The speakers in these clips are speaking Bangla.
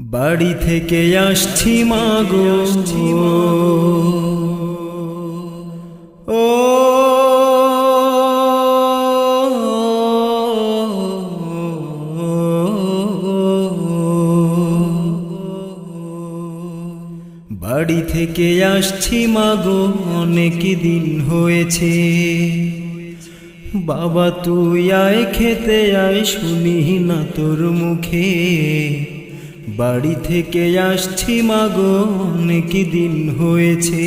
বাড়ি থেকে আসছি মাগো। ও, বাড়ি থেকে আসছি মাগো, অনেক দিন হয়েছে। বাবা, তুই আয়, খেতে আয় শুনি না তোর মুখে। বাড়ি থেকে আসছি মাগো অনেক দিন হয়েছে।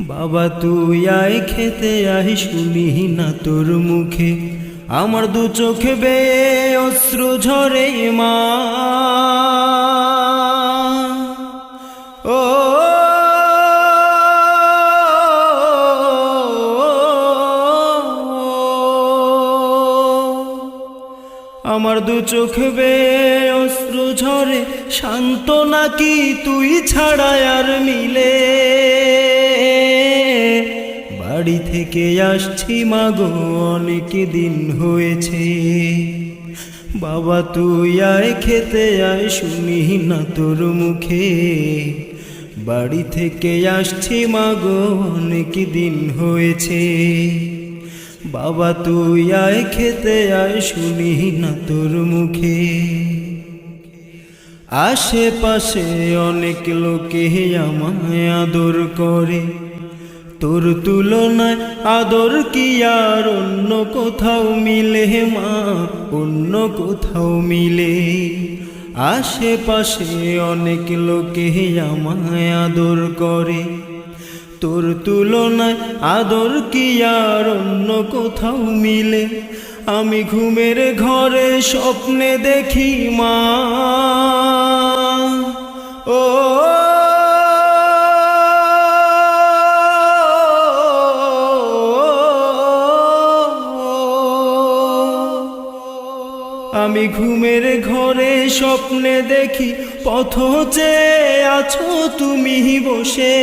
বাবা, তুই আয় খেতে আয়, শুনি না তোর মুখে। আমার দু চোখে বে অশ্রু ঝরে মা। আমার দু চোখ বে অশ্রু ঝরে, শান্ত নাকি তুই ছাড়া আর মিলে? বাড়ি থেকে আসছি মাগো, অনেক দিন হয়েছে। বাবা, তুই আয় খেতে, আয় শুনি না তোর মুখে। বাড়ি থেকে আসছি মাগো, অনেক দিন হয়েছে। বাবা, তুই আয় খেতে, আয় শুনি না তোর মুখে। আশেপাশে অনেক লোকে আমায় আদর করে। তোর তুলনায় আদর কি আর অন্য কোথাও মিলে মা? অন্য কোথাও মিলে। আশেপাশে অনেক লোকে আমায় আদর করে। তোর তুলনায় আদর কি আর অন্য কোথাও মিলে? আমি ঘুমের ঘরে স্বপ্নে দেখি মা। ও আমি ঘুমের ঘরে স্বপ্নে দেখি, পথ আছো তুমি বসে।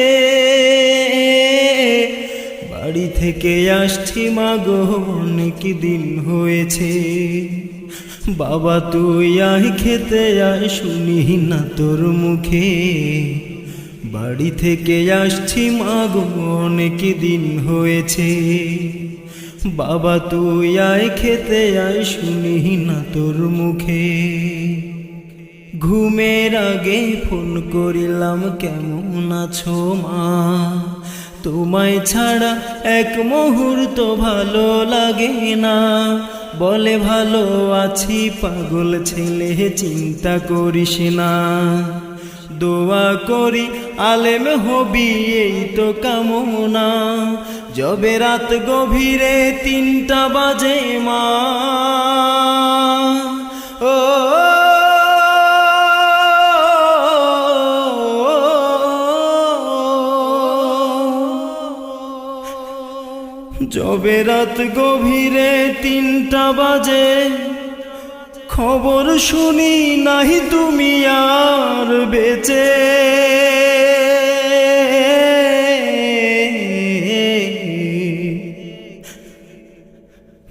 বাড়ি থেকে আসছি মাগো অনেক দিন হয়েছে। বাবা তুই আয় খেতে আয়, শুনি না তোর মুখে। বাড়ি থেকে আসছি মাগো অনেক দিন হয়েছে। বাবা তুই আয় খেতে আয় শুনি না তোর মুখে। ঘুমের আগে ফোন করিলাম, কেমন আছো মা? তোমায় ছাড়া এক মুহূর্ত ভালো লাগে না। বলে ভালো আছি, পাগল ছেলে, চিন্তা করিস না। দোয়া করি, আলেম হবি এই তো কামনা। যবে রাত গভীরে তিনটা বাজে মা। ও যবে রাত গভীরে তিনটা বাজে খবর শুনি নাহি তুমি আর বেঁচে।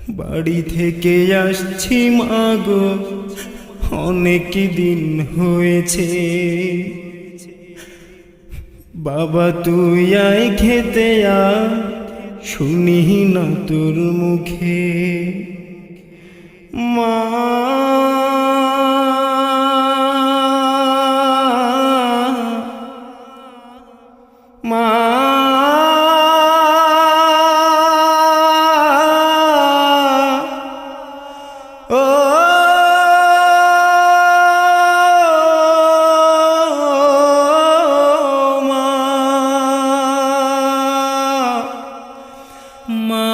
বাড়ি থেকে আসছি মাগো অনেক দিন হয়েছে। বাবা তুই আয় খেতে আ শুনি না তোর মুখে। মা মা মা